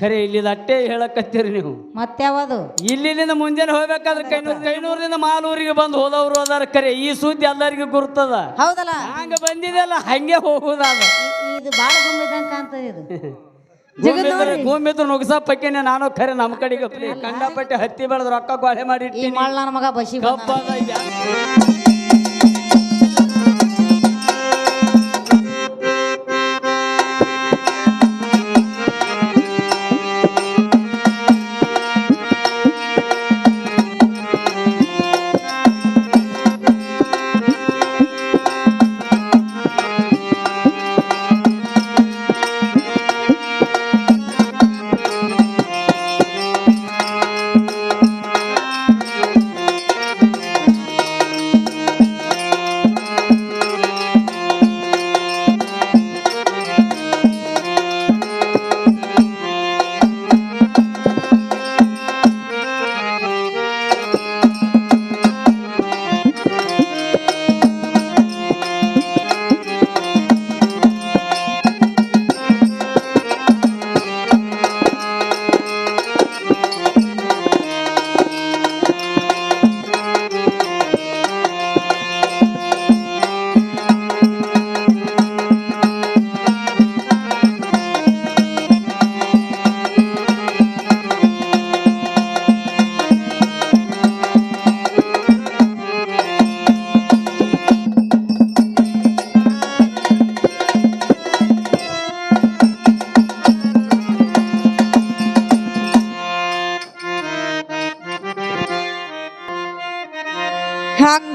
ಖರೆ ಇಲ್ಲಿ ಅಟ್ಟೆ ಹೇಳಕತ್ತೀರಿ ನೀವು. ಮತ್ಯಾವದು ಇಲ್ಲಿಂದ ಮುಂಜಾನೆ ಹೋಗ್ಬೇಕಾದ್ರೆ ಕೈನೂರು ಕೈನೂರಿಂದ ಮಾಲೂರಿಗೆ ಬಂದು ಹೋದವ್ರು ಅದಾರ ಖರೆ ಈ ಸುದ್ದಿ ಎಲ್ಲರಿಗೂ ಗುರ್ತದ. ಹೌದಲ್ಲ? ಹಂಗ ಬಂದಿದೆಲ್ಲ ಹಂಗೆ ಹೋಗುದಾದ. ಇ- ಇದು ಬಾಳ ಗುಮ್ಮಿದಂಗ ಕಾಣ್ತದೆ ಇದು. ಭೂಮಿದ್ರೆ ಭೂಮಿದ್ರು ನುಗ್ಸ ಪಕ್ಕಿನ ನಾನು ಖರೆ ನಮ್ಮ ಕಡೆಗೆ ಕಂಡಪಟ್ಟೆ ಹತ್ತಿ ಬೆಳೆದು ರೊಕ್ಕ ಗೋಳೆ ಮಾಡಿ ಮಗ ಬಸಿ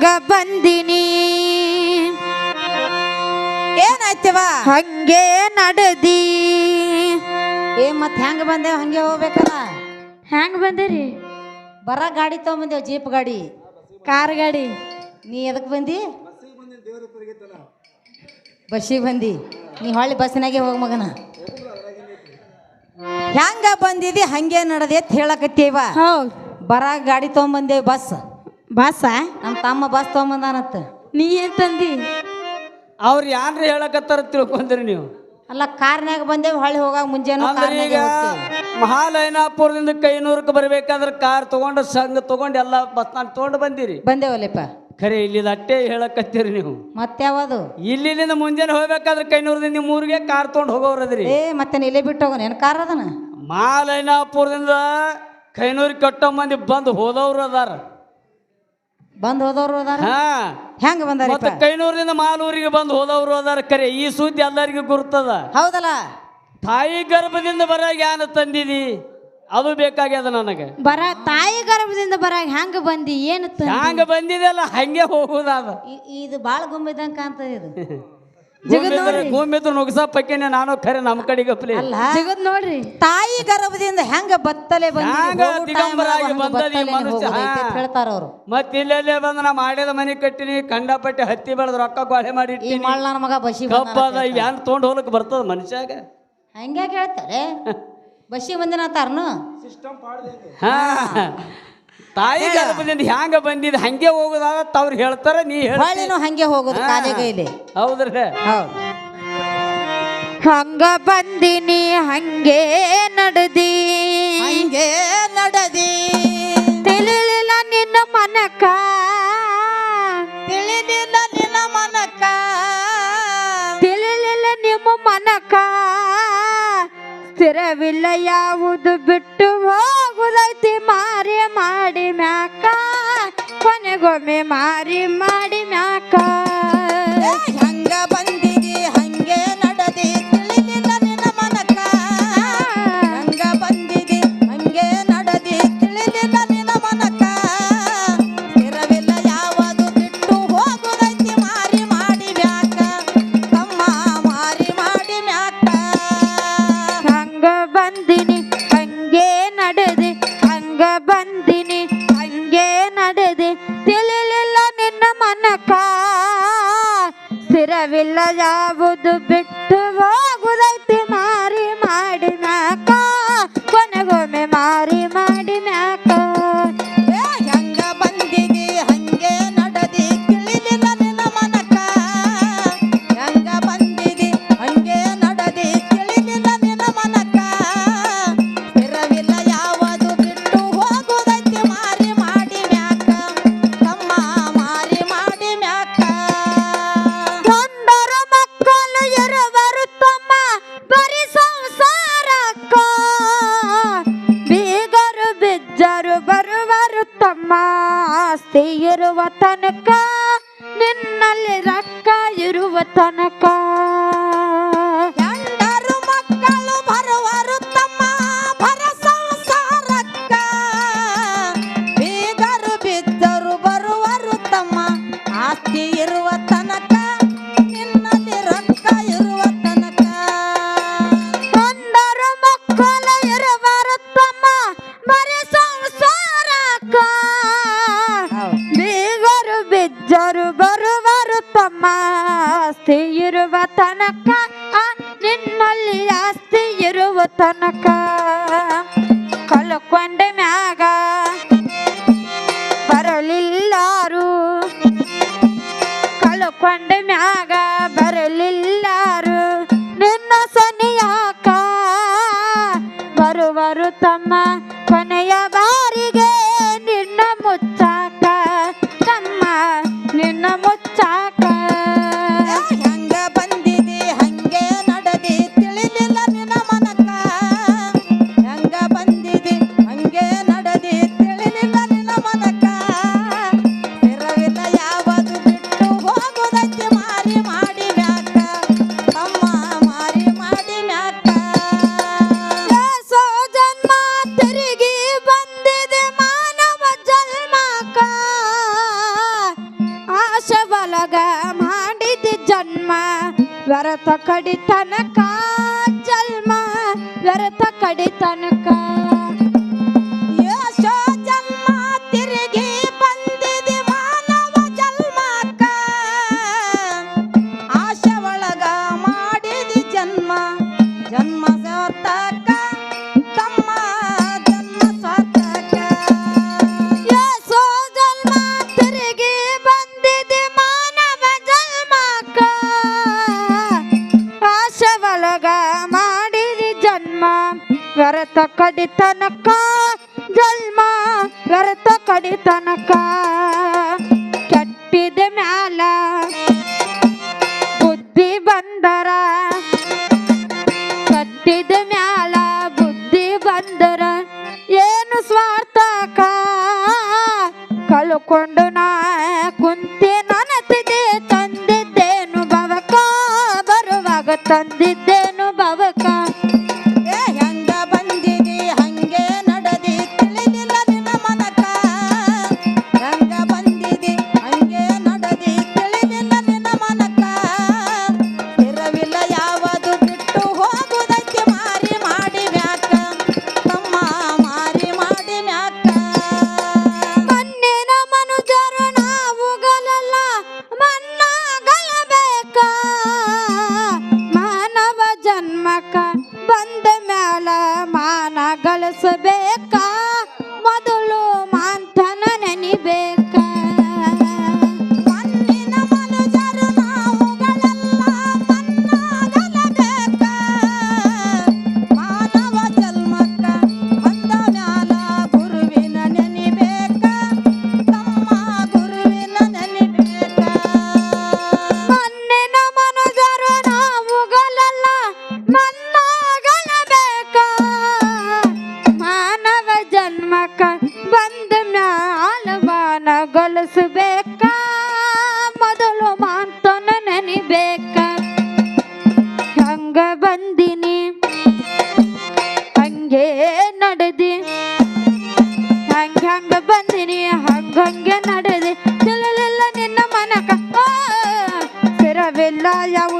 ಬಂದಾನ. ಏನಾಯ್ತವ? ಹಂಗೆ ನಡೆದಿ. ಏ ಮತ್ ಹೆಂಗ ಬಂದೇವ್? ಹಂಗೆ ಹೋಗ್ಬೇಕಲ್ಲ. ಹೆಂಗ್ ಬಂದಿರಿ? ಬರ ಗಾಡಿ ತಗೊಂಬಂದೇವ್ ಜೀಪ್ ಗಾಡಿ. ಕಾರ್ ಗಾಡಿ. ನೀ ಎದಕ್ ಬಂದಿ? ಬಸ್ಸಿಗೆ ಬಂದಿ. ನೀ ಹೊಳ್ಳಿ ಬಸ್ನಾಗೆ ಹೋಗ ಮಗನ. ಹೆಂಗ ಬಂದಿದಿ? ಹಂಗೆ ನಡದೆ ಅಂತ ಹೇಳಕತ್ತೀವ. ಬರ ಗಾಡಿ ತಗೊಂಬಂದೇವ್ ಬಸ್. ಬಸ? ನಮ್ಮ ತಮ್ಮ ಬಸ್ ತಗೊಂಬಂದಾನತ್ತ ನೀ ಏನ್ ತಂದಿ? ಅವ್ರು ಯಾರು ಹೇಳಕತ್ತಾರ ತಿಳ್ಕೊಂತೀರಿ ನೀವು. ಅಲ್ಲ ಕಾರ್ನಾಗ ಬಂದೇವು ಹೊಳ್ಳಿ ಹೋಗಾಗ ಮುಂಜಾನೆ ಅಂದ್ರೆ ಈಗ ಮಹಾಲಯನಾಪುರದಿಂದ ಕೈನೂರಕ್ಕೆ ಬರ್ಬೇಕಾದ್ರೆ ಕಾರ್ ತಗೊಂಡು ಸಂಘ ತಗೊಂಡು ಎಲ್ಲ ಬಸ್ ನಾನು ತಗೊಂಡು ಬಂದಿರಿ. ಬಂದೇವಲ್ಲಪ್ಪ. ಖರೆ ಇಲ್ಲಿ ಅಟ್ಟೆ ಹೇಳಕತ್ತೀರಿ ನೀವು. ಮತ್ಯಾವದು ಇಲ್ಲಿಂದ ಮುಂಜಾನೆ ಹೋಗ್ಬೇಕಾದ್ರೆ ಕೈನೂರದಿಂದ ನಿಮ್ಮ ಊರಿಗೆ ಕಾರ್ ತಗೊಂಡು ಹೋಗೋರದ್ರಿ ಏ ಮತ್ತೆ ಇಲ್ಲೇ ಬಿಟ್ಟು ಹೋಗೋಣ ಏನು ಕಾರ್ ಅದನ? ಮಹಾಲಯನಾಪುರದಿಂದ ಕೈನೂರಿಗೆ ಕಟ್ಟೋ ಮಂದಿ ಬಂದು ಹೋದವ್ರು ಅದಾರ. ಬಂದ್ ಹೋದವ್ರು ಅದಾರ? ಹಾ. ಹೆಂಗ ಬಂದಾರಪ್ಪ? ಮತ್ತೆ ಕೈನೂರಿಂದ ಮಾಲೂರಿಗೆ ಬಂದು ಹೋದವ್ರು ಅದಾರ ಕರೆ. ಈ ಸುದ್ದಿ ಎಲ್ಲರಿಗೂ ಗುರುತದ. ಹೌದಲ್ಲ? ತಾಯಿ ಗರ್ಭದಿಂದ ಬರಾಗ ಯಾನ ತಂದಿದಿ ಅದು ಬೇಕಾಗ್ಯದ ನನಗೆ. ಬರ ತಾಯಿ ಗರ್ಭದಿಂದ ಬರಾಗ ಹೆಂಗ ಬಂದಿ ಏನು ಹ್ಯಾಂಗ ಬಂದಿದೆಲ್ಲ ಹಂಗೆ ಹೋಗುದಾದ. ಇದು ಬಾಳ ಗುಂಬಿದಂಗ ಕಾಣ್ತದೆ ಇದು. ಭೂಮಿದ್ರೆ ಭೂಮಿದ್ರು ನುಗ್ಸ ಪಕ್ಕಿನ ನಾನು ಖರೆ ನಮ್ಮ ಕಡೆಗೆ ಅಲ್ಲ. ಜಗದ್ ನೋಡ್ರಿ. ತಾಯಿ ಗರ್ಭದಿಂದ ಹೆಂಗ ಬತ್ತಲೆ ದಿಗಂಬರಾಗಿ ಬಂದದ ಮನುಷ್ಯ? ಹೇಳ್ತಾರ ಅವ್ರು. ಮತ್ತೆ ಇಲ್ಲೆಲ್ಲೇ ಬಂದು ನಾ ಮಾಡಿದ ಮನೆ ಕಟ್ಟಿನಿ ಕಂಡಪಟ್ಟೆ ಹತ್ತಿ ಬೆಳೆದ ರೊಕ್ಕ ಗೋಳೆ ಮಾಡಿ ನನ್ನ ಮಗ ಬಸಿ ಕಬ್ಬದ ಯಾನ್ ತೊಗೊಂಡು ಹೋಗ್ಲಿಕ್ಕೆ ಬರ್ತದ ಮನುಷ್ಯಾಗ? ಹಂಗ್ಯಾಕೆ ಹೇಳ್ತಾರೆ? ಬಸಿ ಬಂದಿನ ಅಂತಾರನು? ಹಾ. ತಾಯಿ ಗರ್ಭದಿಂದ ಹ್ಯಾಂಗ ಬಂದಿದ್ ಹಂಗೆ ಹೋಗುದಾಗ ತವ್ರು ಹೇಳ್ತಾರ ನೀ ಹೇಳ ಹೊಳ್ಳಿನೂ ಹಂಗೆ ಹೋಗುದು ಇಲ್ಲಿ. ಹೌದ್ರಲ್ಲ ಹೌದು. ಹಂಗ ಬಂದಿನಿ ಹಂಗೆ ನಡೆದಿ. ಹಂಗೆ ನಡದಿ. ತಿಳಿಲಿಲ್ಲ ನಿನ್ನ ಮನಕ. ತಿಳಿಲಿಲ್ಲ ನಿನ್ನ ಮನಕ. ತಿಳಿಲಿಲ್ಲ ನಿಮ್ಮ ಮನಕ. ಸ್ಥಿರವಿಲ್ಲ ಯಾವುದು ಬಿಟ್ಟು ಹೋಗುದೈತಿ ಮಾರಿ ಮಾಡಿ ಮ್ಯಾಕ ಕೊನೆಗೊಮ್ಮೆ ಮಾರಿ ಮಾಡಿ ಮ್ಯಾಕ. ಸ್ಥಿರವಿಲ್ಲ ಯಾವುದು ಬಿಟ್ಟು ಮಗ ಮಾಡಿದ ಜನ್ಮ ವರತ ಕಡಿತನಕ ಜನ್ಮ ವರತ ಕಡಿತನಕ. ಕಡಿತನಕ ಹಂಗೆ ನಡೆದಿ? ಹಂಗ ಹಂಗ ಬಂದಿನಿ ಹಂಗ ಹಂಗೆ ನಡೆದಿ. ಕೆಲಲೆಲ್ಲ ನಿನ್ನ ಮನಕ. ಸಿರವಿಲ್ಲ ಯಾವ